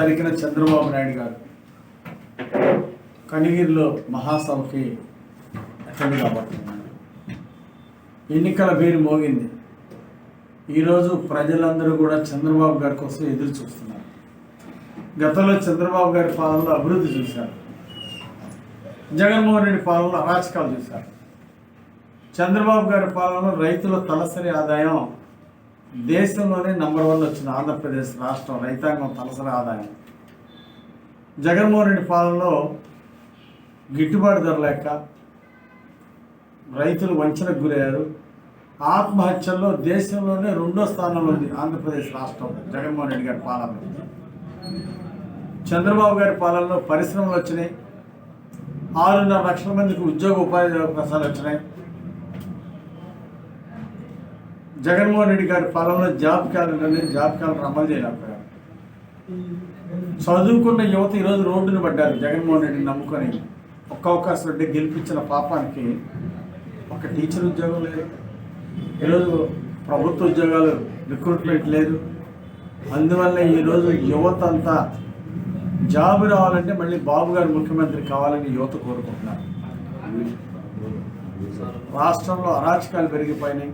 పలికిన చంద్రబాబు నాయుడు గారు. కనిగిరిలో మహాసభకి అటెండ్ కాబడుతున్నారు ఎన్నికల పేరు మోగింది. ఈరోజు ప్రజలందరూ కూడా చంద్రబాబు గారి కోసం ఎదురు చూస్తున్నారు. గతంలో చంద్రబాబు గారి పాలనలో అభివృద్ధి చూశారు. జగన్మోహన్ రెడ్డి పాలనలో అరాచకాలు చూశారు. చంద్రబాబు గారి పాలనలో రైతుల తలసరి ఆదాయం దేశంలోనే నంబర్ వన్ వచ్చిన ఆంధ్రప్రదేశ్ రాష్ట్రం రైతాంగం తలసరి ఆదాయం. జగన్మోహన్ రెడ్డి పాలనలో గిట్టుబాటు ధర లేక రైతులు వంచనకు గురయ్యారు. ఆత్మహత్యల్లో దేశంలోనే రెండో స్థానంలో ఉంది ఆంధ్రప్రదేశ్ రాష్ట్రం జగన్మోహన్ రెడ్డి గారి పాలనలో చంద్రబాబు గారి పాలనలో పరిశ్రమలు వచ్చినాయి. ఆరున్నర లక్షల మందికి ఉద్యోగ ఉపాధి అవకాశాలు వచ్చినాయి. జగన్మోహన్ రెడ్డి గారి పాలనలో జాబ్ క్యాలెండర్ అనేది జాబ్ క్యాలెండర్ అమలు చేయలేకపోయారు చదువుకున్న యువత ఈరోజు రోడ్డును పడ్డారు జగన్మోహన్ రెడ్డిని నమ్ముకొని. ఒక్క అవకాశం రెడ్డి గెలిపించిన పాపానికి ఒక టీచర్ ఉద్యోగం లేదు. ఈరోజు ప్రభుత్వ ఉద్యోగాలు రిక్రూట్మెంట్ లేదు. అందువల్ల ఈరోజు యువత అంతా జాబ్ రావాలంటే మళ్ళీ బాబు గారు ముఖ్యమంత్రి కావాలని యువత కోరుకుంటున్నారు. రాష్ట్రంలో అరాచకాలు పెరిగిపోయినాయి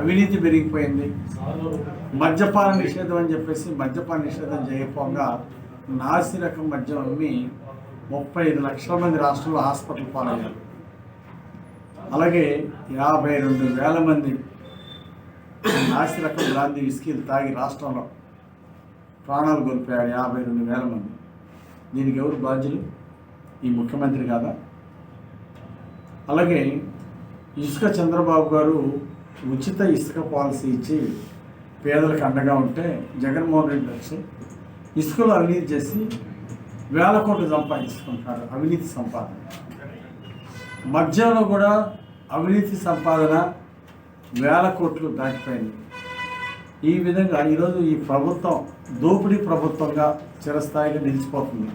అవినీతి పెరిగిపోయింది. మద్యపాన నిషేధం అని చెప్పేసి మద్యపాన నిషేధం చేయకపోగా నాసి రకం మద్యం అమ్మి ముప్పై ఐదు లక్షల మంది రాష్ట్రంలో హాస్పిటల్ పాలయ్యారు. అలాగే యాభై రెండు వేల మంది నాసి రకం గాంధీ విస్కీలు తాగి రాష్ట్రంలో ప్రాణాలు కోల్పోయారు యాభై రెండు వేల మంది. దీనికి ఎవరు బాధ్యులు? ఈ ముఖ్యమంత్రి కాదా? అలాగే ఇసుక చంద్రబాబు గారు ఉచిత ఇసుక పాలసీ ఇచ్చి పేదలకు అండగా ఉంటే జగన్మోహన్ రెడ్డి వచ్చి ఇసుకలో అవినీతి చేసి వేల కోట్లు సంపాదించుకుంటున్నారు అవినీతి సంపాదన. మధ్యలో కూడా అవినీతి సంపాదన వేల కోట్లు దాటిపోయింది. ఈ విధంగా ఈరోజు ఈ ప్రభుత్వం దోపిడీ ప్రభుత్వంగా చిరస్థాయిగా నిలిచిపోతుంది.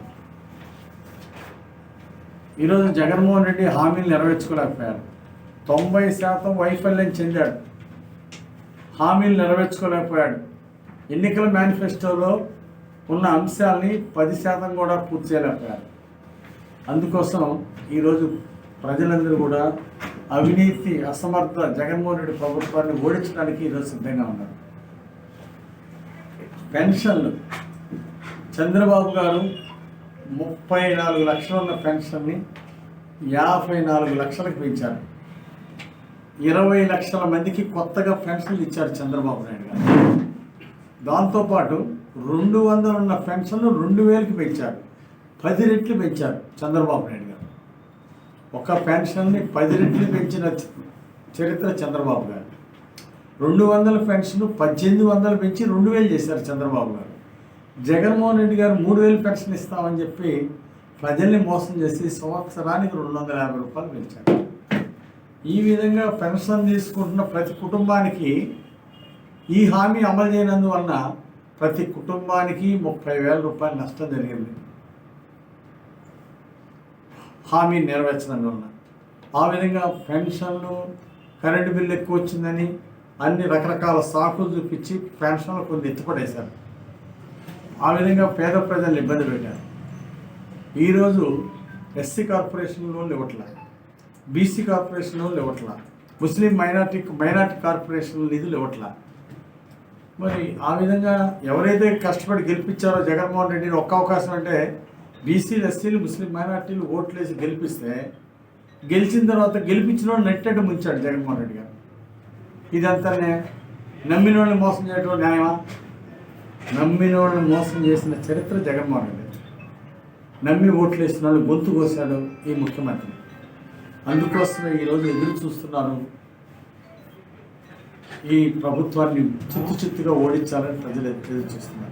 ఈరోజు జగన్మోహన్ రెడ్డి హామీలు నెరవేర్చుకోలేకపోయారు. తొంభై శాతం వైఫల్యం చెందాడు. హామీలు నెరవేర్చుకోలేకపోయాడు. ఎన్నికల మేనిఫెస్టోలో ఉన్న అంశాలని పది శాతం కూడా పూర్తి చేయలేకపోయారు అందుకోసం ఈరోజు ప్రజలందరూ కూడా అవినీతి అసమర్థ జగన్మోహన్ రెడ్డి ప్రభుత్వాన్ని ఓడించడానికి ఈరోజు సిద్ధంగా ఉన్నారు. పెన్షన్లు. చంద్రబాబు గారు ముప్పై నాలుగు లక్షలు ఉన్న పెన్షన్ని యాభై నాలుగు లక్షలకు పెంచారు. ఇరవై లక్షల మందికి కొత్తగా పెన్షన్లు ఇచ్చారు చంద్రబాబు నాయుడు గారు. దాంతోపాటు రెండు వందలు ఉన్న పెన్షన్లు రెండు వేలకి పెంచారు. పది రెట్లు పెంచారు చంద్రబాబు నాయుడు గారు. ఒక పెన్షన్ని పది రెట్లు పెంచిన చరిత్ర చంద్రబాబు గారు. రెండు వందల పెన్షన్ పద్దెనిమిది వందలు పెంచి రెండు వేలు చేశారు చంద్రబాబు గారు. జగన్మోహన్ రెడ్డి గారు మూడు వేలు పెన్షన్ ఇస్తామని చెప్పి ప్రజల్ని మోసం చేసి సంవత్సరానికి రెండు వందల యాభై రూపాయలు పెంచారు. ఈ విధంగా పెన్షన్ తీసుకుంటున్న ప్రతి కుటుంబానికి ఈ హామీ అమలు చేయనందువలన ప్రతి కుటుంబానికి ముప్పై వేల రూపాయలు నష్టం జరిగింది. హామీ నెరవేర్చినందువలన ఆ విధంగా పెన్షన్లు కరెంటు బిల్లు ఎక్కువ వచ్చిందని అన్ని రకరకాల సాకులు చూపించి పెన్షన్లు కొన్ని ఎత్తుపడేశారు. ఆ విధంగా పేద ప్రజలను ఇబ్బంది పెట్టారు. ఈరోజు ఎస్సీ కార్పొరేషన్ లోన్లు ఇవ్వట్లే. బీసీ కార్పొరేషన్ లోన్లు ఇవ్వట్లా ముస్లిం మైనార్టీ మైనార్టీ కార్పొరేషన్ నిధులు ఇవ్వట్లా మరి ఆ విధంగా ఎవరైతే కష్టపడి గెలిపించారో జగన్మోహన్ రెడ్డిని ఒక్క అవకాశం అంటే బీసీలు ఎస్సీలు ముస్లిం మైనార్టీలు ఓట్లేసి గెలిపిస్తే గెలిచిన తర్వాత గెలిపించిన వాళ్ళు నెట్టెట్టు ముంచాడు జగన్మోహన్ రెడ్డి గారు. ఇదంతానే నమ్మిన వాళ్ళని మోసం చేయడం న్యాయమా? నమ్మిన వాళ్ళని మోసం చేసిన చరిత్ర జగన్మోహన్ రెడ్డి. నమ్మి ఓట్లు వేసిన వాళ్ళు గొంతు కోసాడు ఈ ముఖ్యమంత్రి. అందుకోసమే ఈరోజు ఎదురు చూస్తున్నారు ఈ ప్రభుత్వాన్ని చిత్తు చిత్తుగా ఓడించాలని ప్రజలు ఎదురు చూస్తున్నారు.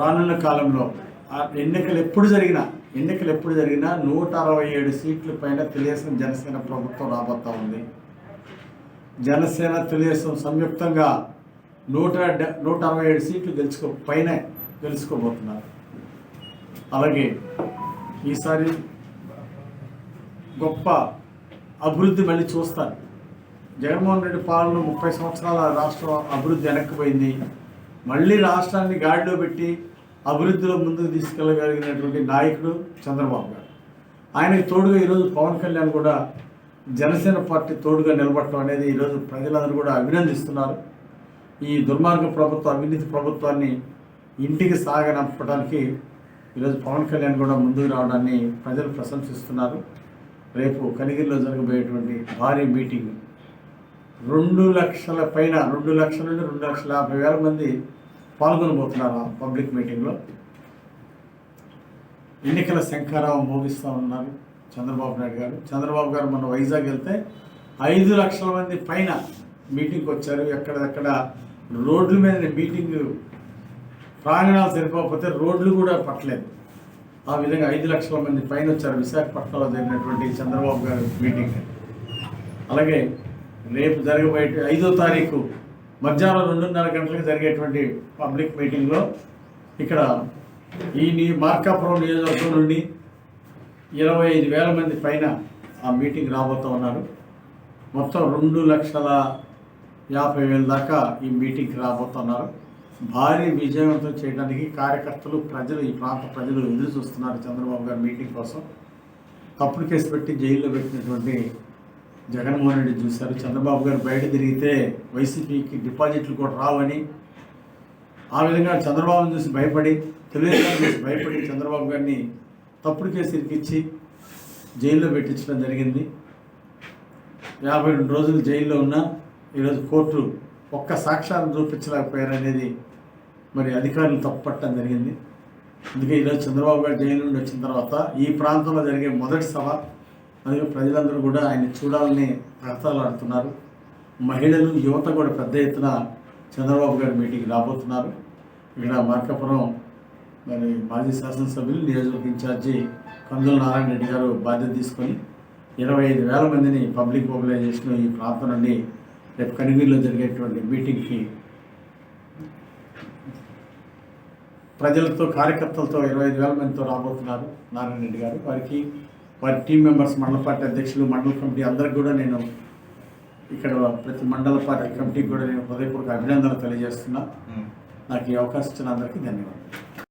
రానున్న కాలంలో ఆ ఎన్నికలు ఎప్పుడు జరిగినా ఎన్నికలు ఎప్పుడు జరిగినా నూట అరవై ఏడు సీట్ల పైన తెలుగుదేశం జనసేన ప్రభుత్వం రాబోతా ఉంది. జనసేన తెలుగుదేశం సంయుక్తంగా నూట డె- నూట అరవై ఏడు సీట్లు గెలుచుకో పైన గెలుచుకోబోతున్నారు. అలాగే ఈసారి గొప్ప అభివృద్ధి మళ్ళీ చూస్తారు. జగన్మోహన్ రెడ్డి పాలన ముప్పై సంవత్సరాల రాష్ట్రం అభివృద్ధి వెనక్కిపోయింది. మళ్ళీ రాష్ట్రాన్ని గాడిలో పెట్టి అభివృద్ధిలో ముందుకు తీసుకెళ్ళగలిగినటువంటి నాయకుడు చంద్రబాబు గారు. ఆయనకి తోడుగా ఈరోజు పవన్ కళ్యాణ్ కూడా జనసేన పార్టీ తోడుగా నిలబడటం అనేది ఈరోజు ప్రజలందరూ కూడా అభినందిస్తున్నారు. ఈ దుర్మార్గ ప్రభుత్వ అవినీతి ప్రభుత్వాన్ని ఇంటికి సాగనంపడానికి ఈరోజు పవన్ కళ్యాణ్ కూడా ముందుకు రావడాన్ని ప్రజలు ప్రశంసిస్తున్నారు. రేపు కనిగిరిలో జరగబోయేటువంటి భారీ మీటింగ్. రెండు లక్షల పైన రెండు లక్షల నుండి రెండు లక్షల యాభై వేల మంది పాల్గొనబోతున్నారు ఆ పబ్లిక్ మీటింగ్లో? ఎన్నికల శంఖారావం మోగిస్తూ ఉన్నారు చంద్రబాబు నాయుడు గారు. చంద్రబాబు గారు మొన్న వైజాగ్ వెళ్తే ఐదు లక్షల మంది పైన మీటింగ్కి వచ్చారు. ఎక్కడెక్కడ రోడ్ల మీద మీటింగ్ ప్రాంగణాలు సరిపోకపోతే రోడ్లు కూడా పట్టలేదు. ఆ విధంగా ఐదు లక్షల మంది పైన వచ్చారు. విశాఖపట్నంలో జరిగినటువంటి చంద్రబాబు గారి మీటింగ్. అలాగే రేపు జరగబోయే ఐదో తారీఖు మధ్యాహ్నం రెండున్నర గంటలకు జరిగేటువంటి పబ్లిక్ మీటింగ్లో ఇక్కడ ఈ నీ మార్కాపురం నియోజకవర్గం నుండి ఇరవై ఐదు వేల మంది పైన ఆ మీటింగ్ రాబోతూ ఉన్నారు. మొత్తం రెండు లక్షల యాభై వేల దాకా ఈ మీటింగ్కి రాబోతున్నారు భారీ విజయవంతం చేయడానికి కార్యకర్తలు ప్రజలు ఈ ప్రాంత ప్రజలు ఎదురు చూస్తున్నారు చంద్రబాబు గారి మీటింగ్ కోసం. తప్పుడు కేసు పెట్టి జైల్లో పెట్టినటువంటి జగన్మోహన్ రెడ్డి చూశారు. చంద్రబాబు గారు బయట తిరిగితే వైసీపీకి డిపాజిట్లు కూడా రావని ఆ విధంగా చంద్రబాబును చూసి భయపడి తెలుగుదేశం చూసి భయపడి చంద్రబాబు గారిని తప్పుడు కేసు ఇరికిచ్చి జైల్లో పెట్టించడం జరిగింది. యాభై రెండు రోజులు జైల్లో ఉన్నా ఈరోజు కోర్టు ఒక్క సాక్ష్యాలను చూపించలేకపోయారనేది మరి అధికారులు తప్పుపట్టడం జరిగింది. అందుకే ఈరోజు చంద్రబాబు గారు జైలు నుండి వచ్చిన తర్వాత ఈ ప్రాంతంలో జరిగే మొదటి సభ మరియు ప్రజలందరూ కూడా ఆయన చూడాలని ఆడుతున్నారు మహిళలు యువత కూడా పెద్ద ఎత్తున చంద్రబాబు గారి మీటింగ్కి రాబోతున్నారు. ఇక్కడ మార్కాపురం మరి మాజీ శాసనసభ్యులు నియోజకవర్గ ఇన్ఛార్జి కందుల నారాయణ రెడ్డి గారు బాధ్యత తీసుకొని ఇరవై ఐదు వేల మందిని పబ్లిక్ మొబిలైజేషన్ ఈ ప్రాంతం నుండి రేపు కనిగిరిలో జరిగేటువంటి మీటింగ్కి ప్రజలతో కార్యకర్తలతో ఇరవై ఐదు వేల మందితో రాబోతున్నారు నారాయణ రెడ్డి గారు. వారికి వారి టీం మెంబర్స్ మండల పార్టీ అధ్యక్షులు మండల కమిటీ అందరికి కూడా నేను ఇక్కడ ప్రతి మండల పార్టీ కమిటీకి కూడా నేను హృదయపూర్వక అభినందనలు తెలియజేస్తున్నా. నాకు ఈ అవకాశం ఇచ్చిన అందరికీ ధన్యవాదాలు.